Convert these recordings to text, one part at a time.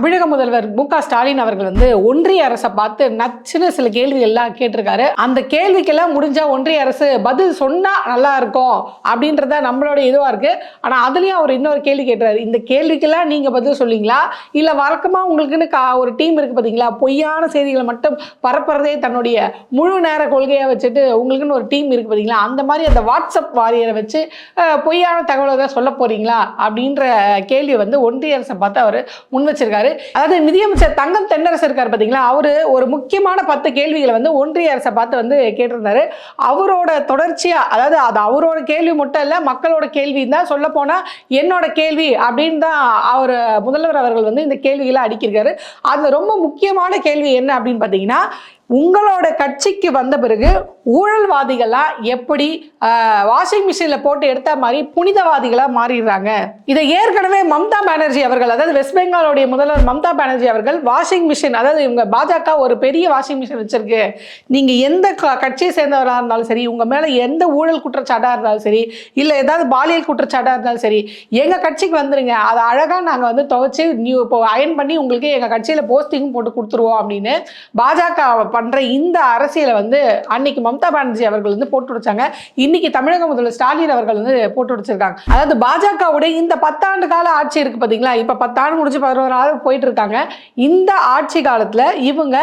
தமிழக முதல்வர் மு ஸ்டாலின் அவர்கள் வந்து ஒன்றிய அரசை பார்த்து நச்சுன்னு சில கேள்வி எல்லாம் கேட்டிருக்காரு. அந்த கேள்விக்கெல்லாம் முடிஞ்சா ஒன்றிய அரசு பதில் சொன்னா நல்லா இருக்கும் அப்படின்றத நம்மளோட இதுவா இருக்கு. ஆனா அதுலயும் அவர் இன்னொரு கேள்வி கேட்டுறாரு இந்த கேள்விக்கெல்லாம் நீங்க பதில் சொல்லீங்களா இல்ல வழக்கமா உங்களுக்குன்னு கா- ஒரு டீம் இருக்கு பாத்தீங்களா? பொய்யான செய்திகளை மட்டும் பரப்புறதே தன்னுடைய முழு நேர கொள்கையை வச்சுட்டு உங்களுக்குன்னு ஒரு டீம் இருக்கு பாத்தீங்களா? அந்த மாதிரி அந்த வாட்ஸ்அப் வாரியரை வச்சு பொய்யான தகவலை சொல்ல போறீங்களா? அப்படின்ற கேள்வி வந்து ஒன்றிய அரசை பார்த்து அவர் முன் வச்சிருக்காரு. அதாவது நிதியமைச்சர் தங்கம் தென்னரசு இருக்கார் பார்த்தீங்களா அவர் ஒரு முக்கியமான பத்து கேள்விகளை வந்து ஒன்றிய அரசை பார்த்து வந்து கேட்டிருந்தாரு. அவரோட தொடர்ச்சியா அதாவது அது அவரோட கேள்வி மட்டும் இல்லை மக்களோட கேள்வி தான் சொல்ல போனால் என்னோட கேள்வி அப்படின்னு தான் அவர் முதல்வர் அவர்கள் வந்து இந்த கேள்விகளை அடிக்கிறாரு அது ரொம்ப முக்கியமான கேள்வி என்ன அப்படின்னு பார்த்தீங்கன்னா உங்களோட கட்சிக்கு வந்த பிறகு ஊழல்வாதிகளாக எப்படி வாஷிங் மிஷினில் போட்டு எடுத்த மாதிரி புனிதவாதிகளாக மாறிடுறாங்க? இதை ஏற்கனவே மம்தா பானர்ஜி அவர்கள் அதாவது வெஸ்ட் பெங்காலோடைய முதல்வர் மம்தா பானர்ஜி அவர்கள் வாஷிங் மிஷின் அதாவது இவங்க பாஜக ஒரு பெரிய வாஷிங் மிஷின் வச்சிருக்கு. நீங்கள் எந்த கட்சியை சேர்ந்தவராக இருந்தாலும் சரி உங்கள் மேலே எந்த ஊழல் குற்றச்சாட்டாக இருந்தாலும் சரி இல்லை ஏதாவது பாலியல் குற்றச்சாட்டாக இருந்தாலும் சரி எங்கள் கட்சிக்கு வந்துருங்க. அதை அழகாக நாங்கள் வந்து துவைச்சி நியூ இப்போ அயன் பண்ணி உங்களுக்கு எங்கள் கட்சியில் போஸ்டிங் போட்டு கொடுத்துருவோம் அப்படின்னு பாஜக பண்ணுற இந்த அரசியலை வந்து அன்னைக்கு மம்தா பானர்ஜி அவர்கள் வந்து போட்டு வச்சாங்க இன்னைக்கு தமிழக முதல்வர் ஸ்டாலின் அவர்கள் வந்து போட்டு வச்சிருக்காங்க அதாவது பாஜகவுடைய இந்த பத்தாண்டு கால ஆட்சி இருக்கு பார்த்தீங்களா இப்போ பத்தாண்டு முடிஞ்சு பதினோரு ஆள் போயிட்டு இருக்காங்க. இந்த ஆட்சி காலத்தில் இவங்க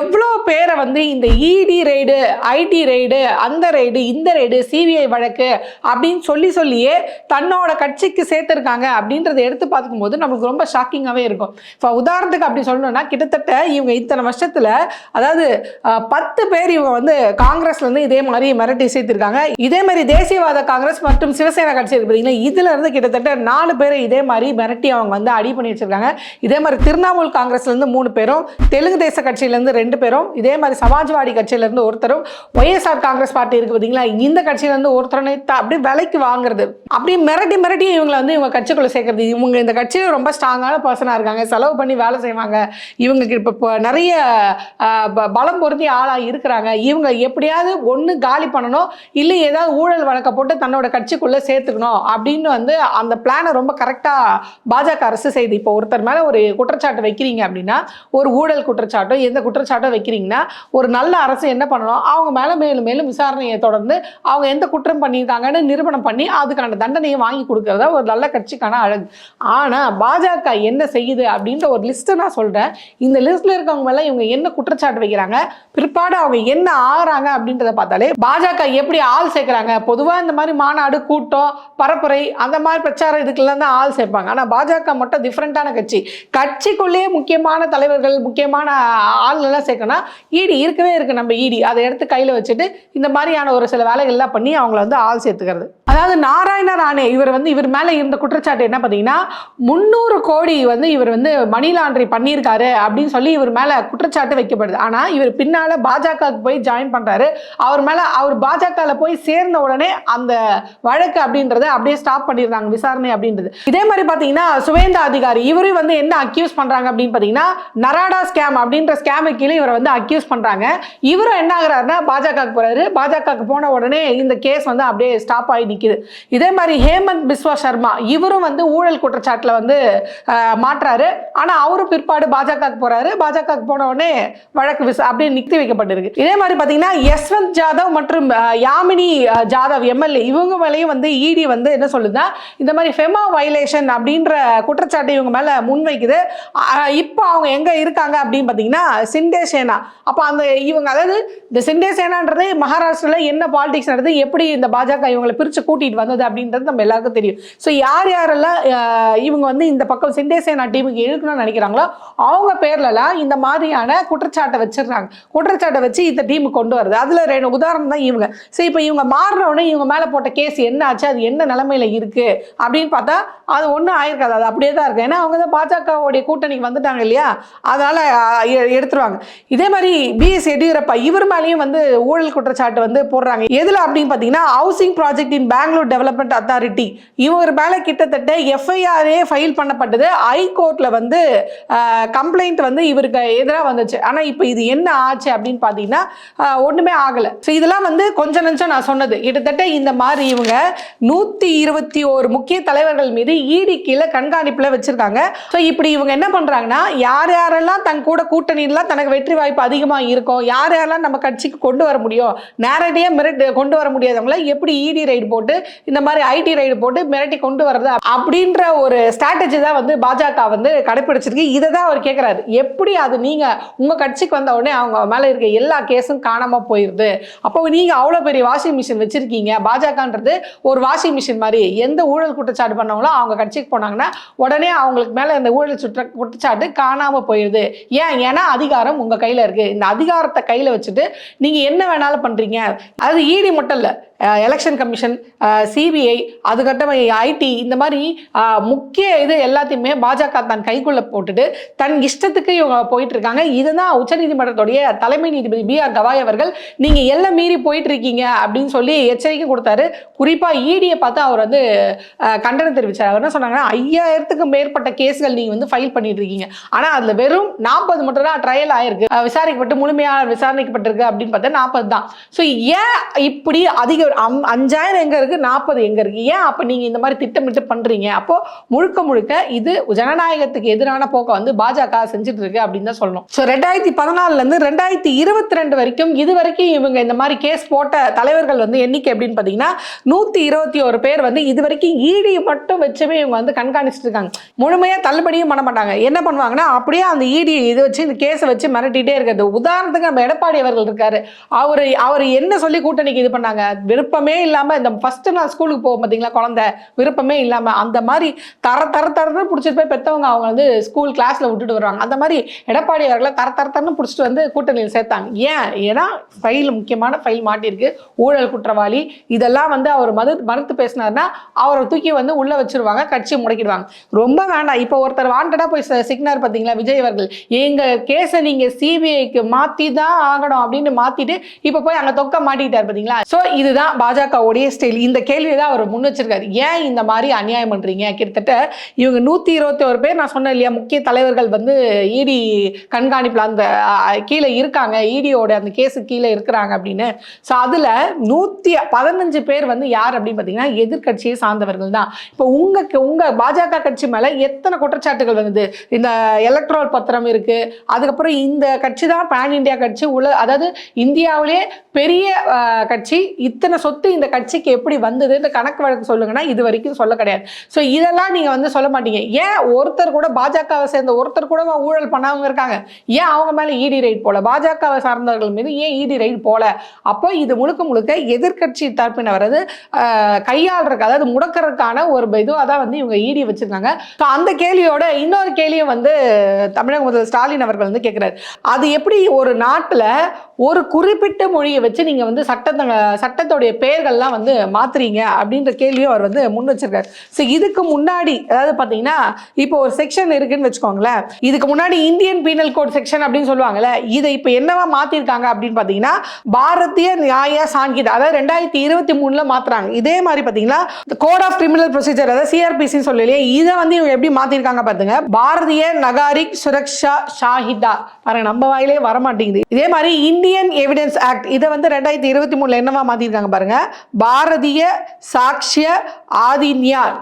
எவ்வளோ பேரை வந்து இந்த இடி ரெய்டு ஐடி ரெய்டு அந்த ரெய்டு இந்த ரெய்டு சிபிஐ வழக்கு அப்படின்னு சொல்லி சொல்லியே தன்னோட கட்சிக்கு சேர்த்துருக்காங்க அப்படின்றத எடுத்து பார்க்கும்போது நமக்கு ரொம்ப ஷாக்கிங்காகவே இருக்கும். இப்போ உதாரணத்துக்கு அப்படி சொல்லணும்னா கிட்டத்தட்ட இவங்க இத்தனை வருஷத்தில் அதாவது பத்து பேர் இவங்க வந்து காங்கிரஸ்ல இருந்து இதே மாதிரி மிரட்டி சேர்த்திருக்காங்க. இதே மாதிரி தேசியவாத காங்கிரஸ் மற்றும் சிவசேனா கட்சி இருக்கு பார்த்தீங்களா இதுல இருந்து கிட்டத்தட்ட நாலு பேரை இதே மாதிரி மிரட்டி அவங்க வந்து அடி பண்ணி வச்சிருக்காங்க. இதே மாதிரி திரிணாமுல் காங்கிரஸ்ல இருந்து மூணு பேரும் தெலுங்கு தேச கட்சியில இருந்து ரெண்டு பேரும் இதே மாதிரி சமாஜ்வாடி கட்சியில இருந்து ஒருத்தரும் ஒய்எஸ்ஆர் காங்கிரஸ் பார்ட்டி இருக்கு பார்த்தீங்களா இந்த கட்சியில இருந்து ஒருத்தரனை அப்படியே விலைக்கு வாங்குறது. அப்படியே மிரட்டி மிரட்டி இவங்களை வந்து இவங்க கட்சிக்குள்ள சேர்க்கறது. இவங்க இந்த கட்சியில ரொம்ப ஸ்ட்ராங்கான பர்சனா இருக்காங்க. செலவு பண்ணி வேலை செய்வாங்க. இவங்களுக்கு இப்போ நிறைய பலம் பொருந்தி ஆளாக இருக்கிறாங்க. இவங்க எப்படியாவது ஒன்று காலி பண்ணணும் இல்லை ஏதாவது ஊழல் வழக்க போட்டு தன்னோட கட்சிக்குள்ளே சேர்த்துக்கணும் அப்படின்னு வந்து அந்த பிளானை ரொம்ப கரெக்டாக பாஜக அரசு செய்து. இப்போ ஒருத்தர் மேலே ஒரு குற்றச்சாட்டு வைக்கிறீங்க அப்படின்னா ஒரு ஊழல் குற்றச்சாட்டோ எந்த குற்றச்சாட்டோ வைக்கிறீங்கன்னா ஒரு நல்ல அரசு என்ன பண்ணணும்? அவங்க மேலே மேலும் மேலும் விசாரணையை தொடர்ந்து அவங்க எந்த குற்றம் பண்ணியிருக்காங்கன்னு நிரூபணம் பண்ணி அதுக்கான தண்டனையை வாங்கி கொடுக்கறதா ஒரு நல்ல கட்சிக்கான அழகு. ஆனால் பாஜக என்ன செய்யுது அப்படின்ற ஒரு லிஸ்ட்டை நான் சொல்கிறேன் இந்த லிஸ்ட்டில் இருக்கவங்க மேலே இவங்க என்ன குற்றச்சாட்டு வைக்கிறாங்க? பிற்பாடு அவங்க என்ன ஆகிறாங்க அப்படின்றத பார்த்தாலே பாஜக எப்படி ஆள் சேர்க்குறாங்க? பொதுவாக இந்த மாதிரி மாநாடு கூட்டம் பரப்புரை அந்த மாதிரி பிரச்சாரம் இதுக்கெல்லாம் தான் ஆள் சேர்ப்பாங்க. ஆனால் பாஜக மட்டும் டிஃப்ரெண்ட்டான கட்சி. கட்சிக்குள்ளேயே முக்கியமான தலைவர்கள் முக்கியமான ஆள்லாம் சேர்க்கணும் ஈடி இருக்கவே இருக்கு நம்ம ஈடி அதை எடுத்து கையில் வச்சுட்டு இந்த மாதிரியான ஒரு சில வேலைகள்லாம் பண்ணி அவங்கள வந்து ஆள் சேர்த்துக்கிறது. அதாவது நாராயண ராணே இவர் வந்து இவர் மேலே இருந்த குற்றச்சாட்டு என்ன பார்த்தீங்கன்னா முந்நூறு கோடி வந்து இவர் வந்து மணி லாண்ட்ரி பண்ணியிருக்காரு அப்படின்னு சொல்லி இவர் மேலே குற்றச்சாட்டு வைக்கப்படுது. ஆனால் இவர் பின்னால பாஜகவுக்கு போய் ஜாயின் பண்றாரு. அவர் மேல அவர் பாஜகல போய் சேர்ந்த உடனே அந்த வழக்கு அப்படின்றத அப்படியே ஸ்டாப் பண்ணிடுறாங்க விசாரணை அப்படின்றது. இதே மாதிரி பாத்தீங்கன்னா சுவேந்தா அதிகாரி இவரும் வந்து என்ன அக்யூஸ் பண்றாங்க அப்படின்னு பாத்தீங்கன்னா நராடா ஸ்கேம் அப்படின்ற ஸ்கேமு கீழே இவரை வந்து அக்யூஸ் பண்றாங்க. இவரும் என்ன ஆகுறாருன்னா பாஜகவுக்கு போறாரு. பாஜகவுக்கு போன உடனே இந்த கேஸ் வந்து அப்படியே ஸ்டாப் ஆகி நிக்குது. இதே மாதிரி ஹேமந்த் பிஸ்வா சர்மா இவரும் வந்து ஊழல் குற்றச்சாட்டில் வந்து மாற்றாரு ஆனால் அவரும் பிற்பாடு பாஜகவுக்கு போறாரு. பாஜகவுக்கு போன உடனே வழக்கு விசா அப்படியே நிறுத்தி வைக்கப்பட்டிருக்கு. இதே மாதிரி பாத்தீங்கன்னா யஸ்வந்த் ஜாதவ் மற்றும் யாமினி ஜாதவ் எம்எல்ஏ இவங்க மேலேயும் வந்து இடி வந்து என்ன சொல்லுதுன்னா இந்த மாதிரி ஃபெமா வயலேஷன் அப்படின்ற குற்றச்சாட்டை இவங்க மேல முன்வைக்குது. இப்போ அவங்க எங்க இருக்காங்க அப்படின்னு பாத்தீங்கன்னா சிண்டே சேனா அப்போ அந்த இவங்க அதாவது இந்த சிண்டே சேனான்றது மகாராஷ்டிரால என்ன பாலிடிக்ஸ் நடந்து எப்படி இந்த பாஜக இவங்களை பிரிச்சு கூட்டிட்டு வந்தது அப்படின்றது நம்ம எல்லாருக்கும் தெரியும். ஸோ யார் யாரெல்லாம் இவங்க வந்து இந்த பக்கம் சிண்டே சேனா டீமுக்கு இழுக்கணும்னு நினைக்கிறாங்களோ அவங்க பேர்லலாம் இந்த மாதிரியான குற்றச்சாட்டை வச்சிடுறாங்க. குற்றச்சாட்டை வச்சு இந்த டீமுக்கு கொண்டு வருது. அதில் ரெண்டு உதாரணம் தான் இவங்க. சரி இப்போ இவங்க மாறின இவங்க மேலே போட்ட கேஸ் என்ன ஆச்சு? அது என்ன நிலமையில இருக்குது அப்படின்னு பார்த்தா அது ஒன்றும் ஆயிருக்காது. அது அப்படியே தான் இருக்குது ஏன்னா அவங்க தான் பாஜகவுடைய கூட்டணிக்கு வந்துட்டாங்க இல்லையா? அதனால் எடுத்துருவாங்க. இதே மாதிரி பிஎஸ் எடியூரப்பா இவர் மேலேயும் வந்து ஊழல் குற்றச்சாட்டு வந்து போடுறாங்க. எதில் அப்படின்னு பார்த்தீங்கன்னா housing project in Bangalore development authority இவர் மேலே கிட்டத்தட்ட எஃப்ஐஆரே ஃபைல் பண்ணப்பட்டது. ஹைகோர்ட்டில் வந்து கம்ப்ளைண்ட் வந்து இவருக்கு எதிராக வந்துச்சு. ஆனால் இப்போ இது என்ன என்ன ஆச்சு அப்படின்னு பார்த்தீங்கன்னா ஒன்றுமே ஒண்ணுமே ஆகலை. ஸோ இதெல்லாம் வந்து கொஞ்சம் நஞ்சம் நான் சொன்னது. கிட்டத்தட்ட இந்த மாதிரி இவங்க நூற்றி இருபத்தி ஒரு முக்கிய தலைவர்கள் மீது ஈடி கீழே கண்காணிப்பில் வச்சிருக்காங்க. ஸோ இப்படி இவங்க என்ன பண்ணுறாங்கன்னா யார் யாரெல்லாம் தன் கூட கூட்டணியெல்லாம் தனக்கு வெற்றி வாய்ப்பு அதிகமாக இருக்கும் யார் யாரெல்லாம் நம்ம கட்சிக்கு கொண்டு வர முடியும் நேரடியாக மிரட்டு கொண்டு வர முடியாதவங்கள எப்படி இடி ரைடு போட்டு இந்த மாதிரி ஐடி ரைடு போட்டு மிரட்டி கொண்டு வர்றது அப்படின்ற ஒரு ஸ்ட்ராட்டஜி தான் வந்து பாஜக வந்து கடைப்பிடிச்சிருக்கு. இதை தான் அவர் கேட்குறாரு எப்படி அது நீங்கள் உங்கள் கட்சிக்கு வந்த உடனே அவங்க மேலே இருக்க எல்லா கேஸும் காணாமல் போயிடுது அப்போ நீங்கள் அவ்வளோ பெரிய வாஷிங் மிஷின் வச்சுருக்கீங்க. பாஜகன்றது ஒரு வாஷிங் மிஷின் மாதிரி. எந்த ஊழல் குற்றச்சாட்டு பண்ணவங்களோ அவங்க கட்சிக்கு போனாங்கன்னா உடனே அவங்களுக்கு மேலே இந்த ஊழல் சுற்ற குற்றச்சாட்டு காணாமல் போயிடுது ஏன்? ஏன்னா அதிகாரம் உங்கள் கையில் இருக்குது இந்த அதிகாரத்தை கையில் வச்சுட்டு நீங்கள் என்ன வேணாலும் பண்ணுறீங்க அது ஈடி மட்டும் இல்லை. எலெக்ஷன் கமிஷன் சிபிஐ அதுக்கப்புறம் ஐடி இந்த மாதிரி முக்கிய இது எல்லாத்தையுமே பாஜக தன் கைக்குள்ள போட்டுட்டு தன் இஷ்டத்துக்கு இவங்க போயிட்டு இருக்காங்க. இதுதான் உச்சநீதிமன்றத்துடைய தலைமை நீதிபதி பி ஆர் கவாய் அவர்கள் நீங்க எல்லாம் மீறி போயிட்டு இருக்கீங்க அப்படின்னு சொல்லி எச்சரிக்கை கொடுத்தாரு. குறிப்பா ஈடியை பார்த்து அவர் வந்து கண்டனம் தெரிவிச்சார். அவர் என்ன சொன்னாங்கன்னா ஐயாயிரத்துக்கும் மேற்பட்ட கேஸ்கள் நீங்க வந்து ஃபைல் பண்ணிட்டு இருக்கீங்க. ஆனா அதுல வெறும் நாற்பது மட்டும் தான் ட்ரையல் ஆயிருக்கு. விசாரிக்கப்பட்டு முழுமையாக விசாரணைக்கப்பட்டிருக்கு அப்படின்னு பார்த்தா நாற்பது தான். ஸோ ஏன் இப்படி அதிக அம்- அஞ்சாயிரம் எங்கே இருக்குது நாற்பது எங்கே இருக்குது ஏன் அப்போ நீங்கள் இந்த மாதிரி திட்டமிட்டு பண்ணுறீங்க அப்போ முழுக்க முழுக்க இது ஜனநாயகத்துக்கு எதிரான போக்கை வந்து பாஜக செஞ்சுட்டு இருக்கு அப்படின்னு தான் சொல்லணும். ஸோ ரெண்டாயிரத்தி பதினாலுலேருந்து ரெண்டாயிரத்தி இருபத்தி ரெண்டு வரைக்கும் இது வரைக்கும் இவங்க இந்த மாதிரி கேஸ் போட்ட தலைவர்கள் வந்து எண்ணிக்கை அப்படின்னு பார்த்தீங்கன்னா நூற்றி இருபத்தி ஒரு பேர் வந்து இது வரைக்கும் ஈடி மட்டும் வச்சுமே இவங்க வந்து கண்காணிச்சிட்டு இருக்காங்க. முழுமையாக தள்ளுபடியும் பண்ண மாட்டாங்க. என்ன பண்ணுவாங்கன்னா அப்படியே அந்த ஈடி இது வச்சு இந்த கேஸை வச்சு மிரட்டிகிட்டே இருக்கிறது. உதாரணத்துக்கு நம்ம எடப்பாடி அவர்கள் இருக்காரு. அவர் அவர் என்ன சொல்லி கூட்டணிக்கு இது பண்ணாங்க? விருப்பமே இல்லாமல் இந்த ஃபஸ்ட்டு நான் ஸ்கூலுக்கு போகும் பார்த்தீங்களா குழந்தை? விருப்பமே இல்லாமல் அந்த மாதிரி தர தர தரன்னு பிடிச்சிட்டு போய் பெற்றவங்க அவங்க வந்து ஸ்கூல் கிளாஸில் விட்டுட்டு வருவாங்க. அந்த மாதிரி எடப்பாடி அவர்களை தர தர தரன்னு பிடிச்சிட்டு வந்து கூட்டணியில் சேர்த்தாங்க. ஏன்? ஏன்னா ஃபைல் முக்கியமான ஃபைல் மாட்டியிருக்கு. ஊழல் குற்றவாளி. இதெல்லாம் வந்து அவர் மது மறுத்து பேசினார்னா அவரை தூக்கி வந்து உள்ளே வச்சிருவாங்க கட்சியை முடக்கிடுவாங்க. ரொம்ப வேண்டாம். இப்போ ஒருத்தர் வாண்டடாக போய் சிக்னார் பார்த்தீங்களா விஜய் அவர்கள். எங்கள் கேஸை நீங்கள் சிபிஐக்கு மாற்றி தான் ஆகணும் அப்படின்னு மாற்றிட்டு இப்போ போய் அங்கே தொக்க மாட்டிக்கிட்டார் பார்த்தீங்களா ஸோ இதுதான் பாஜகவுடைய ஸ்டைல் இந்த கேள்வி தான் அவர் முன் வச்சிருக்காரு. ஏன் இந்த மாதிரி அநியாயம் பண்றீங்க? கிட்டத்தட்ட இவங்க நூத்தி இருபத்தி ஒரு பேர் நான் சொன்னேன் இல்லையா முக்கிய தலைவர்கள் வந்து இடி கண்காணிப்புல அந்த கீழே இருக்காங்க. இடியோட அந்த கேஸு கீழே இருக்கிறாங்க அப்படின்னு. ஸோ அதுல நூத்தி பதினஞ்சு பேர் வந்து யார் அப்படின்னு பார்த்தீங்கன்னா எதிர்க்கட்சியை சார்ந்தவர்கள் தான். இப்போ உங்க உங்க பாஜக கட்சி மேல எத்தனை குற்றச்சாட்டுகள் வருது? இந்த எலக்ட்ரால் பத்திரம் இருக்கு. அதுக்கப்புறம் இந்த கட்சி தான் பேன் இந்தியா கட்சி. உல அதாவது இந்தியாவிலே பெரிய கட்சி இத்தனை சொத்து இந்த கட்சிக்கு எப்படி வந்தது? இந்த கணக்கு வழக்கு சொல்லுங்கன்னா இது வரைக்கும் சொல்ல கிடையாது. ஸோ இதெல்லாம் நீங்கள் வந்து சொல்ல மாட்டீங்க. ஏன் ஒருத்தர் கூட பாஜகவை சேர்ந்த ஒருத்தர் கூட ஊழல் பண்ணாம இருக்காங்க? ஏன் அவங்க மேலே இடி ரைட் போல? பாஜகவை சார்ந்தவர்கள் மீது ஏன் இடி ரைட் போல? அப்போ இது முழுக்க முழுக்க எதிர்க்கட்சி தரப்பினர் வர்றது கையாளுறதுக்கு அதாவது முடக்கிறதுக்கான ஒரு இதுவாக தான் வந்து இவங்க ஈடி வச்சிருக்காங்க. ஸோ அந்த கேள்வியோட இன்னொரு கேள்வியும் வந்து தமிழக முதல்வர் ஸ்டாலின் அவர்கள் வந்து கேட்குறாரு அது எப்படி ஒரு நாட்டில் ஒரு குறிப்பிட்ட மொழியை வச்சு நீங்கள் வந்து சட்டத்தை சட்டத்துடைய பெயர்கள்லாம் வந்து மாத்துறீங்க அப்படின்ற கேள்வியும் அவர் வந்து முன் வச்சிருக்காரு. ஸோ இதுக்கு முன்னாடி அதாவது பார்த்தீங்கன்னா இப்போ ஒரு செக்ஷன் இருக்குன்னு வச்சுக்கோங்களேன். இதுக்கு முன்னாடி இந்தியன் பீனல் கோட் செக்ஷன் அப்படின்னு சொல்லுவாங்கல்ல இதை இப்போ என்னவா மாத்திருக்காங்க அப்படின்னு பார்த்தீங்கன்னா பாரதிய நியாய சாங்கிதா அதாவது ரெண்டாயிரத்தி இருபத்தி மூணுல மாத்துறாங்க. இதே மாதிரி பார்த்தீங்கன்னா கோட் ஆஃப் கிரிமினல் ப்ரொசீஜர் அதாவது சிஆர்பிசின்னு சொல்லலையே இதை வந்து இவங்க எப்படி மாத்திருக்காங்க பாத்துங்க பாரதிய நகாரிக் சுரக்ஷா ஷாஹிதா. பாருங்க நம்ம வாயிலே வர மாட்டேங்குது இதே மாதிரி இந்தியன் எவிடன்ஸ் ஆக்ட் இதை வந்து ரெண்டாயிரத்தி இருபத்தி மூணுல என்னவா மாத்திருக்காங்க பாருங்க. பாரதிய சாக்ஷிய ஆதின்யார்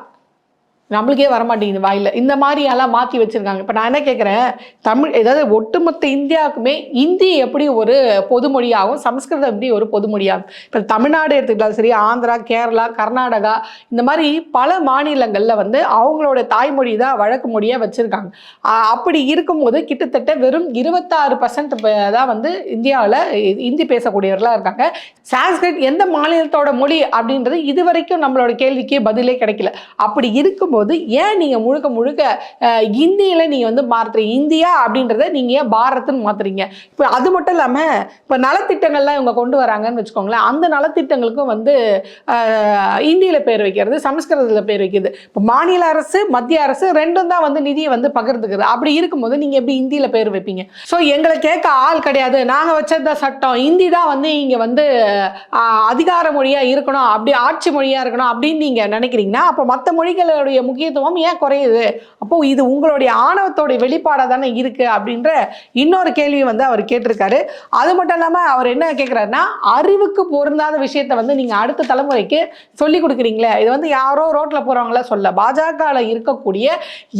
நம்மளுக்கே வர மாட்டேங்குது இந்த மாதிரியெல்லாம் மாற்றி வச்சுருக்காங்க. இப்போ நான் என்ன கேட்குறேன் தமிழ் ஏதாவது ஒட்டுமொத்த இந்தியாவுக்குமே இந்தி எப்படி ஒரு பொதுமொழியாகும் சமஸ்கிருதம் எப்படி ஒரு பொதுமொழியாகும் இப்போ தமிழ்நாடு எடுத்துக்கிட்டாலும் சரி ஆந்திரா கேரளா கர்நாடகா இந்த மாதிரி பல மாநிலங்களில் வந்து அவங்களோட தாய்மொழி தான் வழக்கு மொழியாக வச்சுருக்காங்க. அப்படி இருக்கும்போது கிட்டத்தட்ட வெறும் இருபத்தாறு பர்சன்ட் தான் வந்து இந்தியாவில் இந்தி பேசக்கூடியவர்களாக இருக்காங்க. சான்ஸ்கிரிட் எந்த மாநிலத்தோட மொழி அப்படின்றது இது வரைக்கும் நம்மளோட கேள்விக்கு பதிலே கிடைக்கல. அப்படி இருக்கும் இருக்கும்போது ஏன் நீங்கள் முழுக்க முழுக்க இந்தியில் நீங்கள் வந்து மாற்றுறீங்க இந்தியா அப்படின்றத நீங்கள் ஏன் பாரத்னு மாற்றுறீங்க இப்போ அது மட்டும் இல்லாமல் இப்போ நலத்திட்டங்கள்லாம் இவங்க கொண்டு வராங்கன்னு வச்சுக்கோங்களேன் அந்த நலத்திட்டங்களுக்கும் வந்து இந்தியில் பேர் வைக்கிறது சமஸ்கிருதத்தில் பேர் வைக்கிறது. இப்போ மாநில அரசு மத்திய அரசு ரெண்டும் தான் வந்து நிதியை வந்து பகிர்ந்துக்குது. அப்படி இருக்கும்போது நீங்கள் எப்படி இந்தியில் பேர் வைப்பீங்க? ஸோ எங்களை கேட்க ஆள் கிடையாது. நாங்கள் வச்சது தான் சட்டம். இந்தி தான் வந்து இங்கே வந்து அதிகார மொழியாக இருக்கணும் அப்படி ஆட்சி மொழியாக இருக்கணும் அப்படின்னு நீங்கள் நினைக்கிறீங்கன்னா அப்போ மற்ற மொழிகளுடைய முக்கியத்துவம் ஏன் குறையுது? அப்போ இது உங்களுடைய ஆணவத்தோடைய வெளிப்பாடாக தானே இருக்கு அப்படின்ற இன்னொரு கேள்வி வந்து அவர் கேட்டிருக்காரு. அது மட்டும் இல்லாமல் அவர் என்ன கேட்குறாருன்னா அறிவுக்கு பொருந்தாத விஷயத்த வந்து நீங்கள் அடுத்த தலைமுறைக்கு சொல்லி கொடுக்குறீங்களே. இது வந்து யாரோ ரோட்டில் போகிறவங்கள சொல்ல பாஜகவில் இருக்கக்கூடிய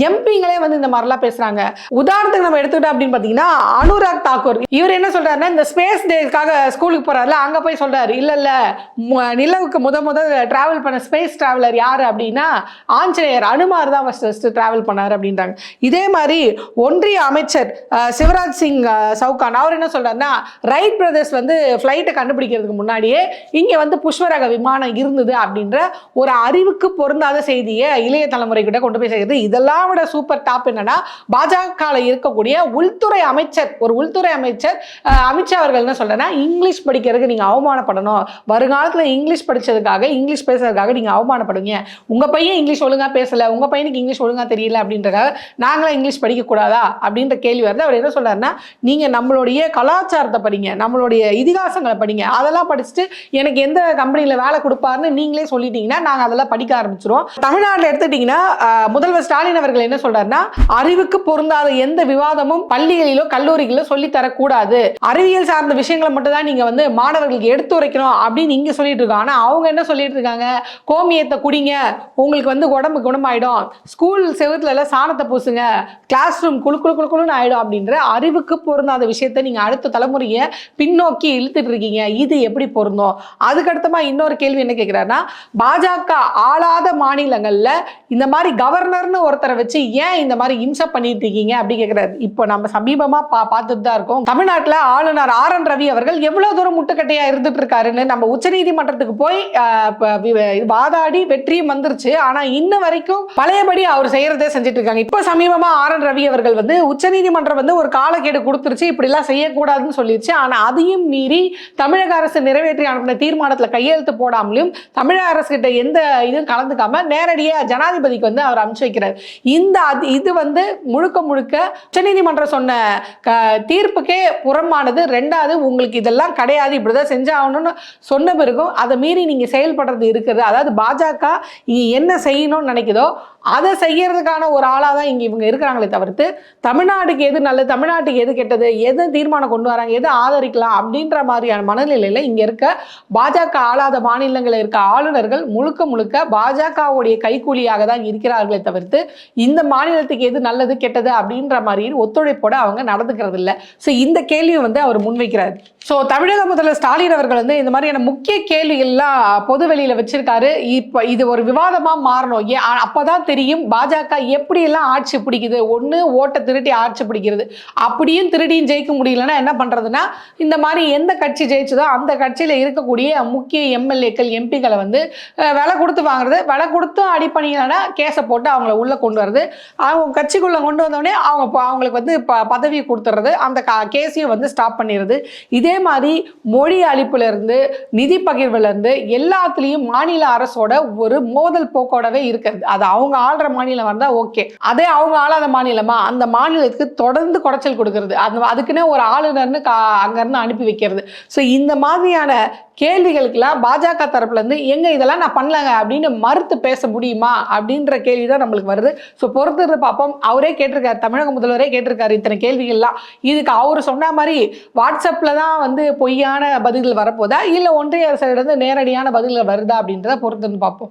எம்பிங்களே வந்து இந்த மாதிரிலாம் பேசுகிறாங்க உதாரணத்துக்கு நம்ம எடுத்துக்கிட்டோம் அப்படின்னு பார்த்தீங்கன்னா அனுராக் தாக்கூர். இவர் என்ன சொல்றாருன்னா இந்த ஸ்பேஸ் டேக்காக ஸ்கூலுக்கு போகிறாருல அங்கே போய் சொல்றாரு இல்லை இல்லை நிலவுக்கு முத முத ட்ராவல் பண்ண ஸ்பேஸ் டிராவலர் யார் அப்படின்னா ஆஞ்சநேயர் அனுமார் தான் ஃபஸ்ட் ஃபஸ்ட்டு ட்ராவல் பண்ணாரு அப்படின்றாங்க. இதே மாதிரி ஒன்றிய அமைச்சர் சிவராஜ் சிங் சவுகான் அவர் என்ன சொல்கிறாருன்னா ரைட் பிரதர்ஸ் வந்து ஃப்ளைட்டை கண்டுபிடிக்கிறதுக்கு முன்னாடியே இங்கே வந்து புஷ்வரக விமானம் இருந்தது அப்படின்ற ஒரு அறிவுக்கு பொருந்தாத செய்தியை இளைய தலைமுறை கிட்ட கொண்டு போய் சேர்க்குது. இதெல்லாம் விட சூப்பர் டாப் என்னன்னா பாஜகவில் இருக்கக்கூடிய உள்துறை அமைச்சர் ஒரு உள்துறை அமைச்சர் அமித்ஷா அவர்கள் என்ன சொல்றேன்னா இங்கிலீஷ் படிக்கிறதுக்கு நீங்க அவமானப்படணும். வருங்காலத்தில் இங்கிலீஷ் படிச்சதுக்காக இங்கிலீஷ் பேசுறதுக்காக நீங்க அவமானப்படுவீங்க. உங்க பையன் இங்கிலீஷ் ஒழுங்காக பேச பேசல உங்க பையனுக்கு இங்கிலீஷ் ஒழுங்கா தெரியல அப்படின்றக்காக நாங்களாம் இங்கிலீஷ் படிக்க கூடாதா அப்படின்ற கேள்வி வருது. அவர் என்ன சொல்றாருன்னா நீங்க நம்மளுடைய கலாச்சாரத்தை படிங்க நம்மளுடைய இதிகாசங்களை படிங்க. அதெல்லாம் படிச்சுட்டு எனக்கு எந்த கம்பெனியில வேலை கொடுப்பாருன்னு நீங்களே சொல்லிட்டீங்கன்னா நாங்க அதெல்லாம் படிக்க ஆரம்பிச்சிருவோம். தமிழ்நாட்டில் எடுத்துட்டீங்கன்னா முதல்வர் ஸ்டாலின் அவர்கள் என்ன சொல்றாருன்னா அறிவுக்கு பொருந்தாத எந்த விவாதமும் பள்ளிகளிலோ கல்லூரிகளிலோ சொல்லி தரக்கூடாது. அறிவியல் சார்ந்த விஷயங்களை மட்டும் தான் நீங்க வந்து மாணவர்களுக்கு எடுத்துரைக்கணும் அப்படின்னு இங்க சொல்லிட்டு இருக்காங்க. ஆனா அவங்க என்ன சொல்லிட்டு இருக்காங்க? கோமியத்தை குடிங்க. உங்களுக்கு வந்து உடம்புக்கு குணமாயிடும். ஸ்கூல் செவுத்துல எல்லாம் சாணத்தை பூசுங்க. கிளாஸ் ரூம் குழு குழு குழு குழுன்னு ஆயிடும் அப்படின்ற அறிவுக்கு பொருந்தாத விஷயத்தை நீங்க அடுத்த தலைமுறையை பின்னோக்கி இழுத்துட்டு இருக்கீங்க. இது எப்படி பொருந்தும்? அதுக்கடுத்தமா இன்னொரு கேள்வி என்ன கேட்கிறாருன்னா பாஜக ஆளாத மாநிலங்கள்ல இந்த மாதிரி கவர்னர்னு ஒருத்தரை வச்சு ஏன் இந்த மாதிரி இம்சை பண்ணிட்டு இருக்கீங்க அப்படி கேட்கிறாரு இப்போ நம்ம சமீபமா பா பார்த்துட்டு தான் இருக்கோம். தமிழ்நாட்டில் ஆளுநர் ஆர் என் ரவி அவர்கள் எவ்வளவு தூரம் முட்டுக்கட்டையா இருந்துட்டு இருக்காருன்னு நம்ம உச்சநீதிமன்றத்துக்கு போய் வாதாடி வெற்றியும் வந்துருச்சு. ஆனா இன்ன வரைக்கும் பழையபடி அவர் செய்யறதே செஞ்சுட்டு இருக்காங்க இப்போ சமீபமா ஆர் என் ரவி அவர்கள் வந்து உச்சநீதிமன்றம் வந்து ஒரு காலக்கேடு கொடுத்துருச்சு இப்படி எல்லாம் செய்யக்கூடாதுன்னு சொல்லிருச்சு. ஆனா அதையும் மீறி தமிழக அரசு நிறைவேற்றி அனுப்பின தீர்மானத்துல கையெழுத்து போடாமலும் தமிழக அரசு கிட்ட எந்த இதுவும் கலந்துக்காம நேரடியாக ஜனாதிபதிக்கு வந்து அவர் அனுப்பிச்சு வைக்கிறார். இந்த அது- இது வந்து முழுக்க முழுக்க உச்சநீதிமன்றம் சொன்ன க- தீர்ப்புக்கே புறம்பானது. ரெண்டாவது உங்களுக்கு இதெல்லாம் கிடையாது இப்படிதான் செஞ்சாகணும்னு சொன்ன பிறகும் அதை மீறி நீங்க செயல்படுறது இருக்குது அதாவது பாஜக என்ன செய்யணும்னு நினைக்குதோ? quedó அதை செய்யறதுக்கான ஒரு ஆளாக தான் இங்கே இவங்க இருக்கிறாங்களே தவிர்த்து தமிழ்நாட்டுக்கு எது நல்லது தமிழ்நாட்டுக்கு எது கெட்டது எது தீர்மானம் கொண்டு வராங்க எது ஆதரிக்கலாம் அப்படின்ற மாதிரியான மனநிலையில் இங்கே இருக்க பாஜக ஆளாத மாநிலங்களில் இருக்க ஆளுநர்கள் முழுக்க முழுக்க பாஜகவுடைய கைக்கூலியாக தான் இருக்கிறார்களே தவிர்த்து இந்த மாநிலத்துக்கு எது நல்லது கெட்டது அப்படின்ற மாதிரி ஒத்துழைப்போட அவங்க நடந்துக்கிறது இல்லை. ஸோ இந்த கேள்வியை வந்து அவர் முன்வைக்கிறார். ஸோ தமிழக முதல்வர் ஸ்டாலின் அவர்கள் வந்து இந்த மாதிரியான முக்கிய கேள்விகள்லாம் பொது வெளியில் வச்சிருக்காரு. இப்போ இது ஒரு விவாதமாக மாறணும். ஏ அ- அப்பதான் தெரியும். பாஜக எப்படியெல்லாம் ஆட்சி பிடிக்குது? ஒன்று ஓட்டை திருடி ஆட்சி பிடிக்கிறது. அப்படியும் திருடியும் ஜெயிக்க முடியலன்னா என்ன பண்ணுறதுன்னா இந்த மாதிரி எந்த கட்சி ஜெயிச்சதோ அந்த கட்சியில் இருக்கக்கூடிய முக்கிய எம்எல்ஏக்கள் எம்பிக்களை வந்து விலை கொடுத்து வாங்குறது. விலை கொடுத்தும் அடிப்பணியிலான கேஸை போட்டு அவங்கள உள்ளே கொண்டு வரது அவங்க கட்சிக்குள்ளே கொண்டு வந்தோடனே அவங்க அவங்களுக்கு வந்து ப பதவியை கொடுத்துறது அந்த கேஸையும் வந்து ஸ்டாப் பண்ணிடுறது. இதே மாதிரி மொழி அழிப்புலேருந்து நிதி பகிர்வுலேருந்து எல்லாத்துலேயும் மாநில அரசோட ஒரு மோதல் போக்கோடவே இருக்கிறது. அது அவங்க ஆள்ற மாநிலம் வந்தா ஓகே. அதே அவங்க ஆளாத மாநிலமா? அந்த மாநிலத்துக்கு தொடர்ந்து குடைச்சல் கொடுக்கறது. அந்த அதுக்குன்னே ஒரு ஆளுநர்னு கா அங்கேருந்து அனுப்பி வைக்கிறது. ஸோ இந்த மாதிரியான கேள்விகளுக்கெல்லாம் பாஜக தரப்புல இருந்து எங்க இதெல்லாம் நான் பண்ணலங்க அப்படின்னு மறுத்து பேச முடியுமா? அப்படின்ற கேள்வி தான் நம்மளுக்கு வருது. ஸோ பொறுத்திருந்து பார்ப்போம். அவரே கேட்டிருக்காரு தமிழக முதல்வரே கேட்டிருக்காரு இத்தனை கேள்விகள்லாம். இதுக்கு அவர் சொன்ன மாதிரி வாட்ஸ்அப்பில் தான் வந்து பொய்யான பதில்கள் வரப்போதா? இல்லை ஒன்றிய அரசிடம் நேரடியான பதில்கள் வருதா அப்படின்றத பொறுத்திருந்து பார்ப்போம்.